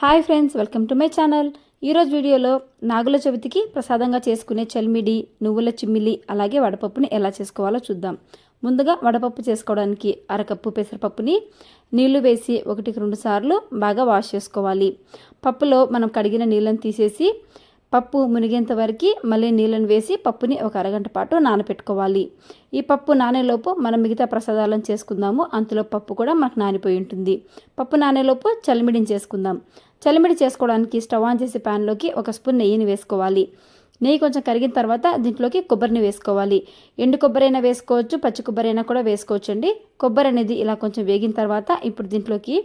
Hi friends welcome to my channel. ఈరోజు వీడియోలో నాగుల చవితికి ప్రసాదంగా చేసుకునే చల్మిడి నువ్వుల చిమ్మిలి అలాగే వడపప్పుని ఎలా చేసుకోవాలో చూద్దాం. ముందుగా వడపప్పు చేసుకోవడానికి అరకప్పు పెసరపప్పుని నీళ్ళు వేసి ఒకటికి రెండు సార్లు బాగా వాష్ చేసుకోవాలి. పప్పులో మనం కడిగిన నీళ్ళని తీసేసి పప్పు మునిగేంత వరకు మళ్ళీ నీళ్ళను వేసి పప్పుని ఒక అరగంట పాటు నానపెట్టుకోవాలి. ఈ పప్పు నానేలోపు మనం మిగతా ప్రసాదాలను చేసుకుందాము. అంతలో పప్పు కూడా మనకు నానిపోయి ఉంటుంది. పప్పు నానేలోపు చలిమిడిని చేసుకుందాం. చలిమిడి చేసుకోవడానికి స్టవ్ ఆన్ చేసి ప్యాన్లోకి ఒక స్పూన్ నెయ్యిని వేసుకోవాలి. నెయ్యి కొంచెం కరిగిన తర్వాత దీంట్లోకి కొబ్బరిని వేసుకోవాలి. ఎండు కొబ్బరి అయినా వేసుకోవచ్చు పచ్చి కొబ్బరి అయినా కూడా వేసుకోవచ్చు అండి కొబ్బరి అనేది ఇలా కొంచెం వేగిన తర్వాత ఇప్పుడు దీంట్లోకి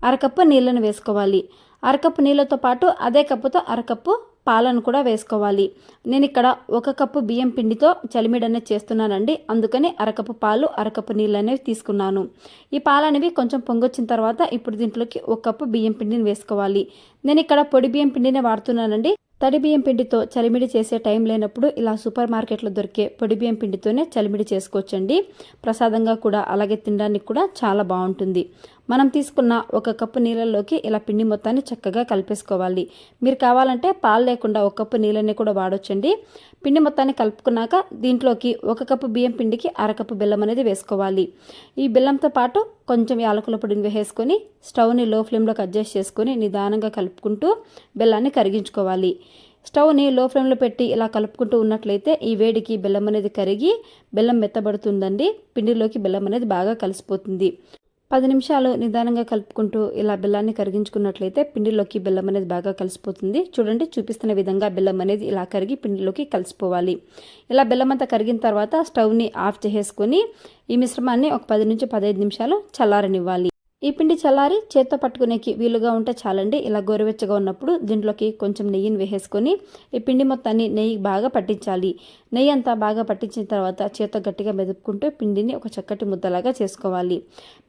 అరకప్పు నీళ్ళను వేసుకోవాలి. అరకప్పు నీళ్ళతో పాటు అదే కప్పుతో అరకప్పు పాలను కూడా వేసుకోవాలి. నేను ఇక్కడ ఒక కప్పు బియ్యం పిండితో చలిమిడనే చేస్తున్నానండి. అందుకని అరకప్పు పాలు అరకప్పు నీళ్ళు అనేవి తీసుకున్నాను. ఈ పాలు అనేవి కొంచెం పొంగొచ్చిన తర్వాత ఇప్పుడు దీంట్లోకి ఒక కప్పు బియ్యం పిండిని వేసుకోవాలి. నేను ఇక్కడ పొడి బియ్యం పిండినే వాడుతున్నానండి. తడి బియ్యం పిండితో చలిమిడి చేసే టైం లేనప్పుడు ఇలా సూపర్ మార్కెట్లో దొరికే పొడి బియ్యం పిండితోనే చలిమిడి చేసుకోవచ్చండి. ప్రసాదంగా కూడా అలాగే తినడానికి కూడా చాలా బాగుంటుంది. మనం తీసుకున్న ఒక కప్పు నీళ్ళల్లోకి ఇలా పిండి మొత్తాన్ని చక్కగా కలిపేసుకోవాలి. మీరు కావాలంటే పాలు లేకుండా ఒక కప్పు నీళ్ళని కూడా వాడొచ్చండి. పిండి మొత్తాన్ని కలుపుకున్నాక దీంట్లోకి ఒక కప్పు బియ్యం పిండికి అరకప్పు బెల్లం అనేది వేసుకోవాలి. ఈ బెల్లంతో పాటు కొంచెం యాలకుల పొడిని వేసుకొని స్టవ్ని లో ఫ్లేమ్లోకి అడ్జస్ట్ చేసుకొని నిదానంగా కలుపుకుంటూ బెల్లాన్ని కరిగించుకోవాలి. స్టవ్ని లో ఫ్లేమ్లో పెట్టి ఇలా కలుపుకుంటూ ఉన్నట్లయితే ఈ వేడికి బెల్లం అనేది కరిగి బెల్లం మెత్తబడుతుందండి. పిండిలోకి బెల్లం అనేది బాగా కలిసిపోతుంది. పది నిమిషాలు నిదానంగా కలుపుకుంటూ ఇలా బెల్లాన్ని కరిగించుకున్నట్లయితే పిండిలోకి బెల్లం అనేది బాగా కలిసిపోతుంది. చూడండి చూపిస్తున్న విధంగా బెల్లం అనేది ఇలా కరిగి పిండిలోకి కలిసిపోవాలి. ఇలా బెల్లం అంతా కరిగిన తర్వాత స్టవ్ని ఆఫ్ చేసేసుకొని ఈ మిశ్రమాన్ని ఒక పది నుంచి పదహైదు నిమిషాలు చల్లారనివ్వాలి. ఈ పిండి చల్లారి చేత్తో పట్టుకునేకి వీలుగా ఉంటే చాలండి. ఇలా గోరువెచ్చగా ఉన్నప్పుడు దీంట్లోకి కొంచెం నెయ్యిని వేసేసుకొని ఈ పిండి మొత్తాన్ని నెయ్యి బాగా పట్టించాలి. నెయ్యి అంతా బాగా పట్టించిన తర్వాత చేత్తో గట్టిగా మెదుపుకుంటూ పిండిని ఒక చక్కటి ముద్దలాగా చేసుకోవాలి.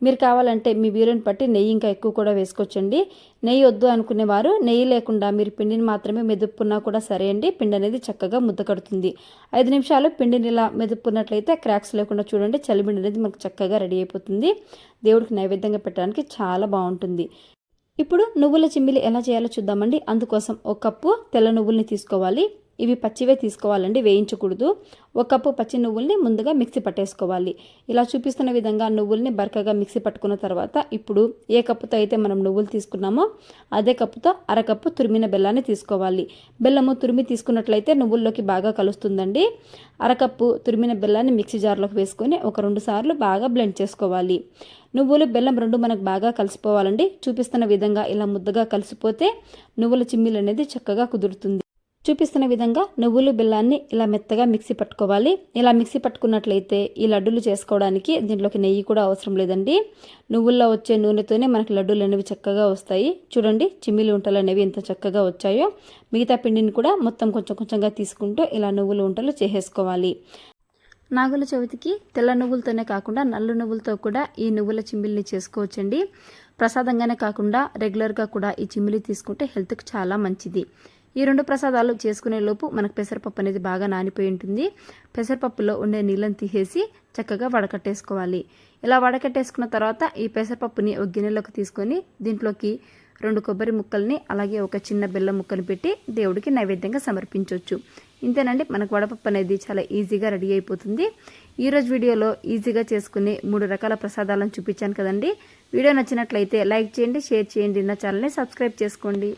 మీరు కావాలంటే మీ వీరుని పట్టి నెయ్యి ఇంకా ఎక్కువ కూడా వేసుకోవచ్చండి. నెయ్యి వద్దు అనుకునేవారు. నెయ్యి లేకుండా మీరు పిండిని మాత్రమే మెదుపున్నా కూడా సరే అండి. పిండి అనేది చక్కగా ముద్ద కడుతుంది. ఐదు నిమిషాలు పిండిని ఇలా మెదుపున్నట్లయితే క్రాక్స్ లేకుండా చూడండి. చలిపిండి అనేది మనకు చక్కగా రెడీ అయిపోతుంది. దేవుడికి నైవేద్యంగా పెట్టడానికి చాలా బాగుంటుంది. ఇప్పుడు నువ్వుల చిమ్మిలి ఎలా చేయాలో చూద్దామండి. అందుకోసం ఒక కప్పు తెల్ల నువ్వుల్ని తీసుకోవాలి. ఇవి పచ్చివే తీసుకోవాలండి వేయించకూడదు. ఒక కప్పు పచ్చి నువ్వుల్ని ముందుగా మిక్సీ పట్టేసుకోవాలి. ఇలా చూపిస్తున్న విధంగా నువ్వుల్ని బరకగా మిక్సీ పట్టుకున్న తర్వాత ఇప్పుడు ఏ కప్పుతో అయితే మనం నువ్వులు తీసుకున్నామో అదే కప్పుతో అరకప్పు తురిమిన బెల్లాన్ని తీసుకోవాలి. బెల్లము తురిమి తీసుకున్నట్లయితే నువ్వుల్లోకి బాగా కలుస్తుందండి. అరకప్పు తురిమిన బెల్లాన్ని మిక్సీ జార్లోకి వేసుకొని ఒక రెండు సార్లు బాగా బ్లెండ్ చేసుకోవాలి. నువ్వులు బెల్లం రెండు మనకు బాగా కలిసిపోవాలండి. చూపిస్తున్న విధంగా ఇలా ముద్దగా కలిసిపోతే నువ్వుల చిమ్మిలు అనేది చక్కగా కుదురుతుంది. చూపిస్తున్న విధంగా నువ్వులు బెల్లాన్ని ఇలా మెత్తగా మిక్సీ పట్టుకోవాలి. ఇలా మిక్సీ పట్టుకున్నట్లయితే ఈ లడ్డూలు చేసుకోవడానికి దీంట్లోకి నెయ్యి కూడా అవసరం లేదండి. నువ్వుల్లో వచ్చే నూనెతోనే మనకి లడ్డూలు అనేవి చక్కగా వస్తాయి. చూడండి చిమ్మిలి ఉంటలు అనేవి ఎంత చక్కగా వచ్చాయో. మిగతా పిండిని కూడా మొత్తం కొంచెం కొంచెంగా తీసుకుంటూ ఇలా నువ్వుల ఉంటలు చేసేసుకోవాలి. నాగుల చవితికి తెల్ల నువ్వులతోనే కాకుండా నల్ల నువ్వులతో కూడా ఈ నువ్వుల చిమ్మిల్ని చేసుకోవచ్చండి. ప్రసాదంగానే కాకుండా రెగ్యులర్గా కూడా ఈ చిమ్మిలి తీసుకుంటే హెల్త్కి చాలా మంచిది. ఈ రెండు ప్రసాదాలు చేసుకునే లోపు మనకు పెసరపప్పు అనేది బాగా నానిపోయి ఉంటుంది. పెసరపప్పులో ఉండే నీళ్ళని తీసేసి చక్కగా వడకట్టేసుకోవాలి. ఇలా వడకట్టేసుకున్న తర్వాత ఈ పెసరపప్పుని ఒక గిన్నెలోకి తీసుకొని దీంట్లోకి రెండు కొబ్బరి ముక్కల్ని అలాగే ఒక చిన్న బెల్లం ముక్కని పెట్టి దేవుడికి నైవేద్యంగా సమర్పించవచ్చు ఇంతేనండి మనకు వడపప్పు అనేది చాలా ఈజీగా రెడీ అయిపోతుంది. ఈరోజు వీడియోలో ఈజీగా చేసుకునే మూడు రకాల ప్రసాదాలను చూపించాను కదండి. వీడియో నచ్చినట్లయితే లైక్ చేయండి షేర్ చేయండి. నా ఛానల్ని సబ్స్క్రైబ్ చేసుకోండి.